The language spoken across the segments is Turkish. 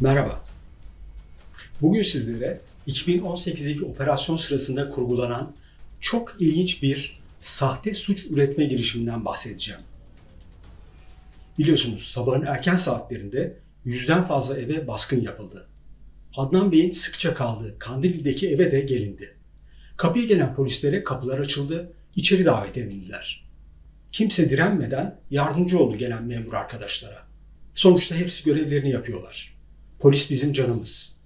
Merhaba. Bugün sizlere 2018'deki operasyon sırasında kurgulanan çok ilginç bir sahte suç üretme girişiminden bahsedeceğim. Biliyorsunuz sabahın erken saatlerinde yüzden fazla eve baskın yapıldı. Adnan Bey'in sıkça kaldığı Kandilli'deki eve de gelindi. Kapıya gelen polislere kapılar açıldı, içeri davet edildiler. Kimse direnmeden yardımcı oldu gelen memur arkadaşlara. Sonuçta hepsi görevlerini yapıyorlar. Polis bizim canımız.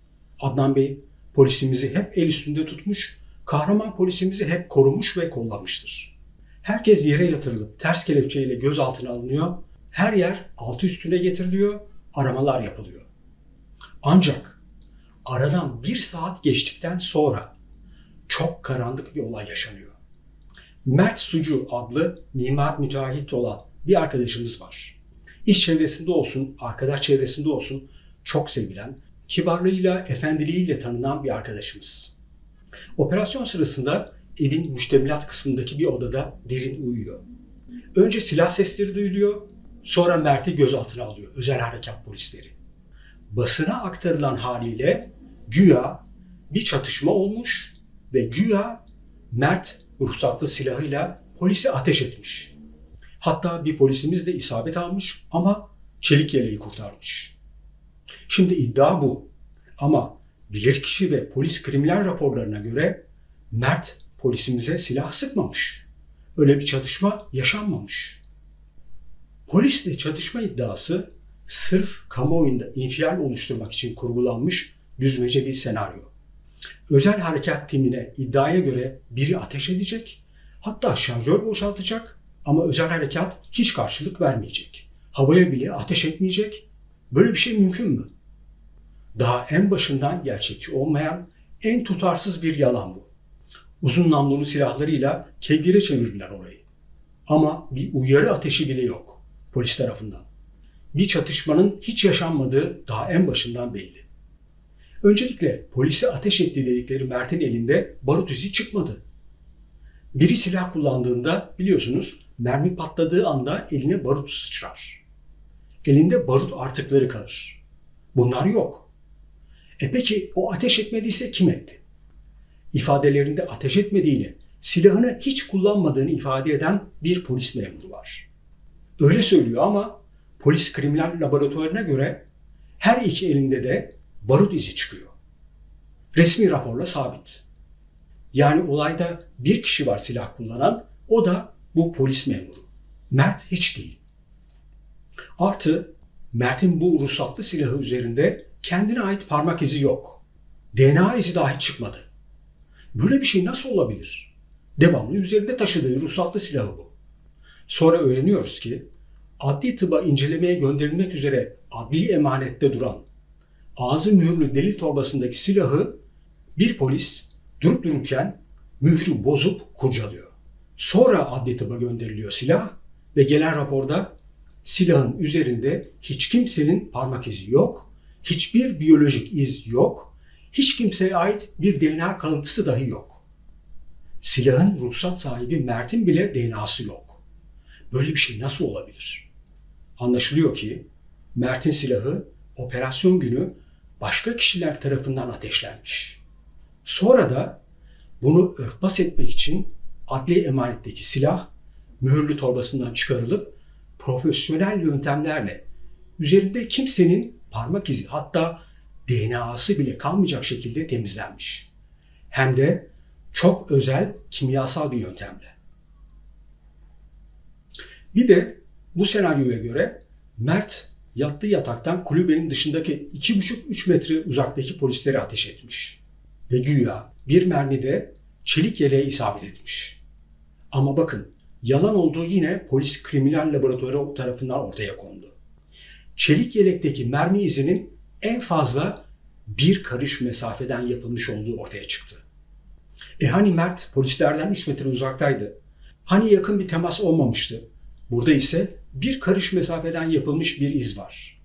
Adnan Bey polisimizi hep el üstünde tutmuş, kahraman polisimizi hep korumuş ve kollamıştır. Herkes yere yatırılıp ters kelepçeyle gözaltına alınıyor, her yer altı üstüne getiriliyor, aramalar yapılıyor. Ancak aradan bir saat geçtikten sonra çok karanlık bir olay yaşanıyor. Mert Sucu adlı mimar müteahhit olan bir arkadaşımız var. İş çevresinde olsun, arkadaş çevresinde olsun çok sevilen, kibarlığıyla, efendiliğiyle tanınan bir arkadaşımız. Operasyon sırasında evin müştemilat kısmındaki bir odada derin uyuyor. Önce silah sesleri duyuluyor, sonra Mert'i gözaltına alıyor özel harekat polisleri. Basına aktarılan haliyle güya bir çatışma olmuş ve güya Mert ruhsatlı silahıyla polisi ateş etmiş. Hatta bir polisimiz de isabet almış ama çelik yeleği kurtarmış. Şimdi iddia bu. Ama bilirkişi ve polis kriminal raporlarına göre Mert polisimize silah sıkmamış. Öyle bir çatışma yaşanmamış. Polisle çatışma iddiası sırf kamuoyunda infial oluşturmak için kurgulanmış düzmece bir senaryo. Özel harekat timine iddiaya göre biri ateş edecek, hatta şarjör boşaltacak ama özel harekat hiç karşılık vermeyecek. Havaya bile ateş etmeyecek. Böyle bir şey mümkün mü? Daha en başından gerçekçi olmayan, en tutarsız bir yalan bu. Uzun namlulu silahlarıyla kevgire çevirdiler orayı. Ama bir uyarı ateşi bile yok polis tarafından. Bir çatışmanın hiç yaşanmadığı daha en başından belli. Öncelikle polisi ateş etti dedikleri Mert'in elinde barut izi çıkmadı. Biri silah kullandığında biliyorsunuz mermi patladığı anda eline barut sıçrar. Elinde barut artıkları kalır. Bunlar yok. E peki o ateş etmediyse kim etti? İfadelerinde ateş etmediğini, silahını hiç kullanmadığını ifade eden bir polis memuru var. Öyle söylüyor ama polis kriminal laboratuvarına göre her iki elinde de barut izi çıkıyor. Resmi raporla sabit. Yani olayda bir kişi var silah kullanan, o da bu polis memuru. Mert hiç değil. Artı Mert'in bu ruhsatlı silahı üzerinde kendine ait parmak izi yok. DNA izi dahi çıkmadı. Böyle bir şey nasıl olabilir? Devamlı üzerinde taşıdığı ruhsatlı silahı bu. Sonra öğreniyoruz ki adli tıba incelemeye gönderilmek üzere adli emanette duran ağzı mühürlü delil torbasındaki silahı bir polis durup dururken mührü bozup kurcalıyor. Sonra adli tıba gönderiliyor silah ve gelen raporda silahın üzerinde hiç kimsenin parmak izi yok, hiçbir biyolojik iz yok, hiç kimseye ait bir DNA kalıntısı dahi yok. Silahın ruhsat sahibi Mert'in bile DNA'sı yok. Böyle bir şey nasıl olabilir? Anlaşılıyor ki Mert'in silahı operasyon günü başka kişiler tarafından ateşlenmiş. Sonra da bunu örtbas etmek için adli emanetteki silah mühürlü torbasından çıkarılıp profesyonel yöntemlerle üzerinde kimsenin parmak izi hatta DNA'sı bile kalmayacak şekilde temizlenmiş. Hem de çok özel kimyasal bir yöntemle. Bir de bu senaryoya göre Mert yattığı yataktan kulübenin dışındaki 2,5-3 metre uzaktaki polislere ateş etmiş. Ve güya bir mermi de çelik yeleğe isabet etmiş. Ama bakın yalan olduğu yine polis kriminal laboratuvarı tarafından ortaya kondu. Çelik yelekteki mermi izinin en fazla bir karış mesafeden yapılmış olduğu ortaya çıktı. E hani Mert polislerden 3 metre uzaktaydı. Hani yakın bir temas olmamıştı. Burada ise bir karış mesafeden yapılmış bir iz var.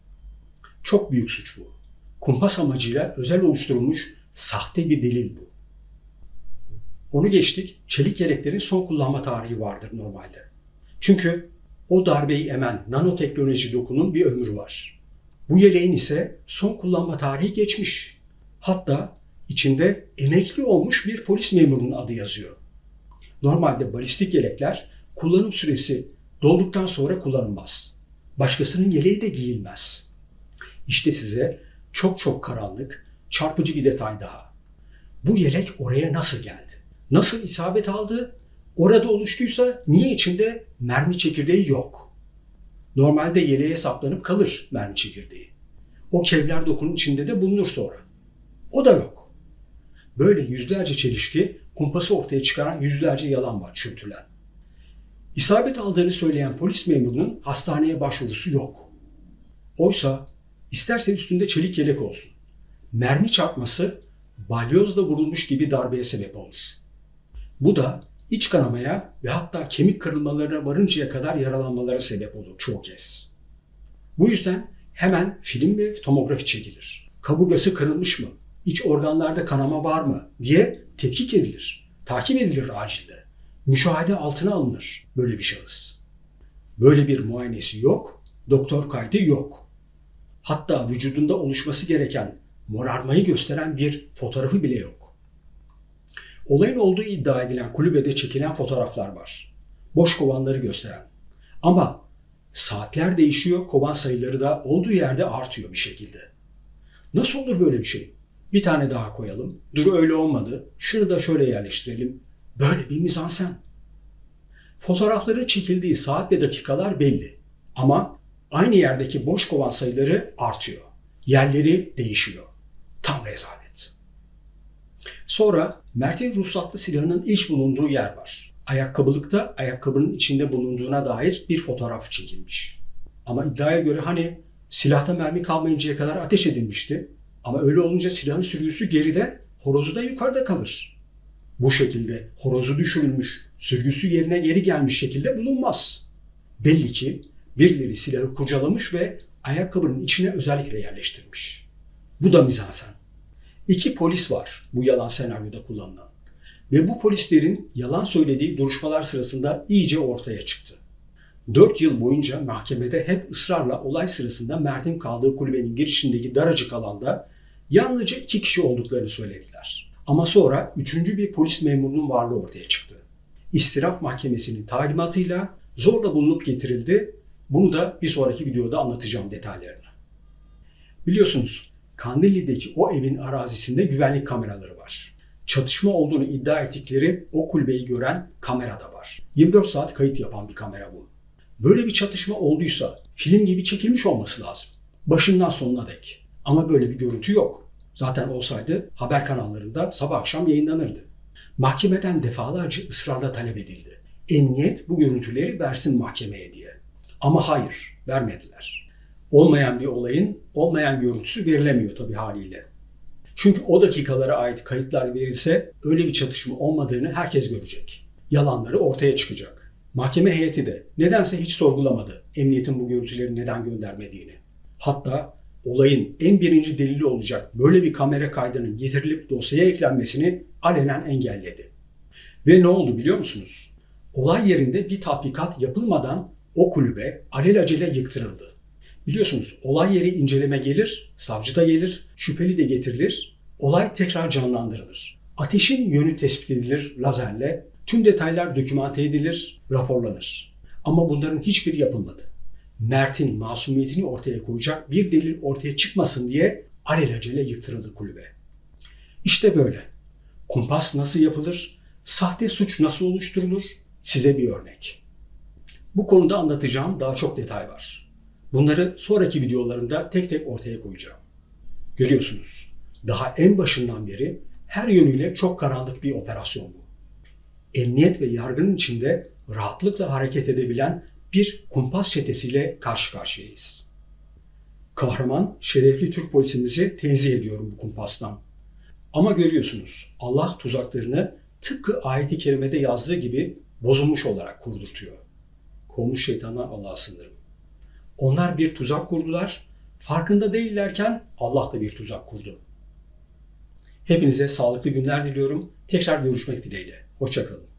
Çok büyük suç bu. Kumpas amacıyla özel oluşturulmuş sahte bir delil bu. Onu geçtik. Çelik yeleklerin son kullanma tarihi vardır normalde. Çünkü o darbeyi emen nanoteknoloji dokunun bir ömrü var. Bu yeleğin ise son kullanma tarihi geçmiş. Hatta içinde emekli olmuş bir polis memurunun adı yazıyor. Normalde balistik yelekler kullanım süresi dolduktan sonra kullanılmaz. Başkasının yeleği de giyilmez. İşte size çok çok karanlık, çarpıcı bir detay daha. Bu yelek oraya nasıl geldi? Nasıl isabet aldı? Orada oluştuysa niye içinde mermi çekirdeği yok? Normalde yeleğe saplanıp kalır mermi çekirdeği. O kevlar dokunun içinde de bulunur sonra. O da yok. Böyle yüzlerce çelişki, kumpası ortaya çıkaran yüzlerce yalan var çürütülen. İsabet aldığını söyleyen polis memurunun hastaneye başvurusu yok. Oysa isterse üstünde çelik yelek olsun. Mermi çarpması balyozla vurulmuş gibi darbeye sebep olur. Bu da iç kanamaya ve hatta kemik kırılmalarına varıncaya kadar yaralanmalara sebep olur çoğu kez. Bu yüzden hemen film ve tomografi çekilir. Kaburgası kırılmış mı? İç organlarda kanama var mı? diye tetkik edilir. Takip edilir acilde. Müşahede altına alınır böyle bir şahıs. Böyle bir muayenesi yok, doktor kaydı yok. Hatta vücudunda oluşması gereken morarmayı gösteren bir fotoğrafı bile yok. Olayın olduğu iddia edilen kulübede çekilen fotoğraflar var. Boş kovanları gösteren. Ama saatler değişiyor, kovan sayıları da olduğu yerde artıyor bir şekilde. Nasıl olur böyle bir şey? Bir tane daha koyalım. Dur öyle olmadı. Şunu da şöyle yerleştirelim. Böyle bir mizansen. Fotoğrafların çekildiği saat ve dakikalar belli. Ama aynı yerdeki boş kovan sayıları artıyor. Yerleri değişiyor. Tam rezalet. Sonra Mert'in ruhsatlı silahının ilk bulunduğu yer var. Ayakkabılıkta ayakkabının içinde bulunduğuna dair bir fotoğraf çekilmiş. Ama iddiaya göre hani silahta mermi kalmayıncaya kadar ateş edilmişti. Ama öyle olunca silahın sürgüsü geride, horozu da yukarıda kalır. Bu şekilde horozu düşürülmüş, sürgüsü yerine geri gelmiş şekilde bulunmaz. Belli ki birileri silahı kurcalamış ve ayakkabının içine özellikle yerleştirmiş. Bu da mizansen. İki polis var bu yalan senaryoda kullanılan. Ve bu polislerin yalan söylediği duruşmalar sırasında iyice ortaya çıktı. 4 yıl boyunca mahkemede hep ısrarla olay sırasında Mert'in kaldığı kulübenin girişindeki daracık alanda yalnızca iki kişi olduklarını söylediler. Ama sonra üçüncü bir polis memurunun varlığı ortaya çıktı. İstiraf Mahkemesi'nin talimatıyla zorla bulunup getirildi. Bunu da bir sonraki videoda anlatacağım detaylarını. Biliyorsunuz Kandilli'deki o evin arazisinde güvenlik kameraları var. Çatışma olduğunu iddia ettikleri o kulübeyi gören kamera da var. 24 saat kayıt yapan bir kamera bu. Böyle bir çatışma olduysa film gibi çekilmiş olması lazım. Başından sonuna dek. Ama böyle bir görüntü yok. Zaten olsaydı haber kanallarında sabah akşam yayınlanırdı. Mahkemeden defalarca ısrarla talep edildi. Emniyet bu görüntüleri versin mahkemeye diye. Ama hayır, vermediler. Olmayan bir olayın olmayan görüntüsü verilemiyor tabii haliyle. Çünkü o dakikalara ait kayıtlar verilse öyle bir çatışma olmadığını herkes görecek. Yalanları ortaya çıkacak. Mahkeme heyeti de nedense hiç sorgulamadı emniyetin bu görüntüleri neden göndermediğini. Hatta olayın en birinci delili olacak böyle bir kamera kaydının getirilip dosyaya eklenmesini alenen engelledi. Ve ne oldu biliyor musunuz? Olay yerinde bir tatbikat yapılmadan o kulübe alelacele yıktırıldı. Biliyorsunuz olay yeri inceleme gelir, savcı da gelir, şüpheli de getirilir, olay tekrar canlandırılır. Ateşin yönü tespit edilir lazerle, tüm detaylar dokümante edilir, raporlanır. Ama bunların hiçbiri yapılmadı. Mert'in masumiyetini ortaya koyacak bir delil ortaya çıkmasın diye alelacele yıktırıldı kulübe. İşte böyle. Kumpas nasıl yapılır? Sahte suç nasıl oluşturulur? Size bir örnek. Bu konuda anlatacağım daha çok detay var. Bunları sonraki videolarımda tek tek ortaya koyacağım. Görüyorsunuz. Daha en başından beri her yönüyle çok karanlık bir operasyon bu. Emniyet ve yargının içinde rahatlıkla hareket edebilen bir kumpas çetesiyle karşı karşıyayız. Kahraman, şerefli Türk polisimizi tenzih ediyorum bu kumpastan. Ama görüyorsunuz Allah tuzaklarını tıpkı ayeti kerimede yazdığı gibi bozulmuş olarak kurdurtuyor. Kovmuş şeytanlar Allah'a sınırım. Onlar bir tuzak kurdular. Farkında değillerken Allah da bir tuzak kurdu. Hepinize sağlıklı günler diliyorum. Tekrar görüşmek dileğiyle. Hoşçakalın.